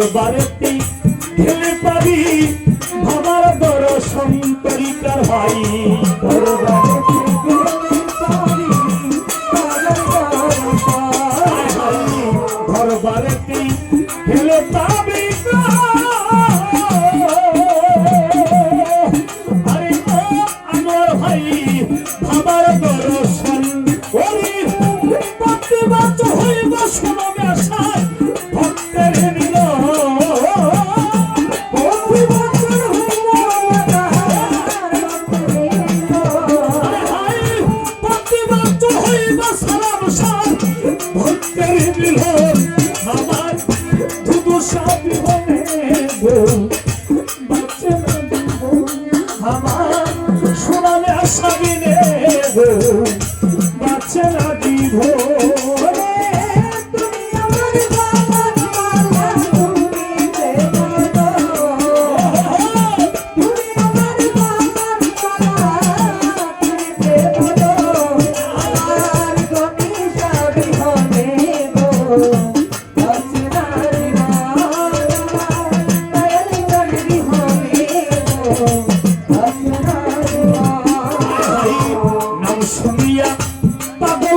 দরবারেতে ঢেলে পাবি ভাবার ভাই। দরবারেতে ঢেলে পাবি আমার সোনামে আসামি নেব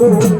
amor.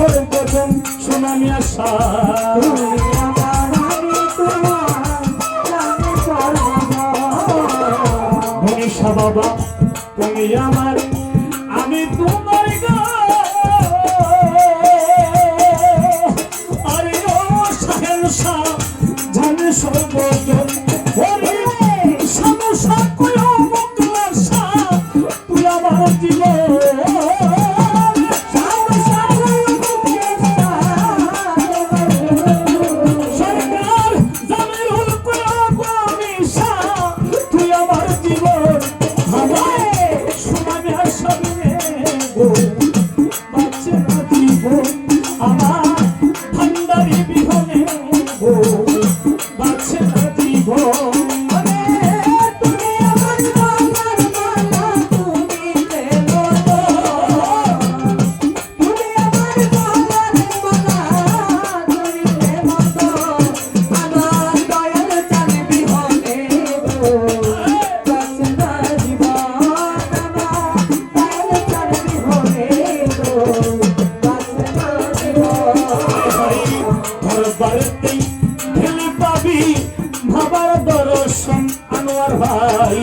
বছরের প্রথম সুনামি আশা। মনীষা বাবা তুমি আমার আমি তোমার আমার ভাই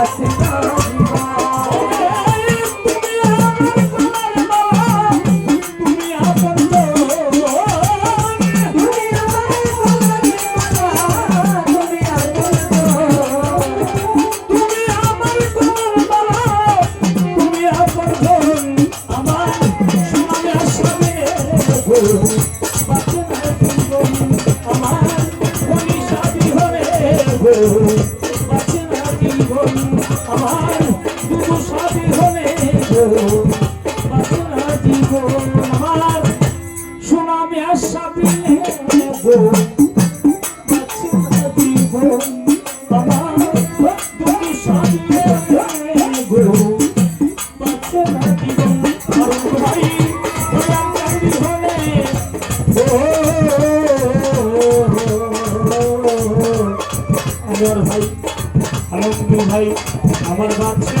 Pode আমার সুনামে আসামি ভাই আমার বাচ্চা।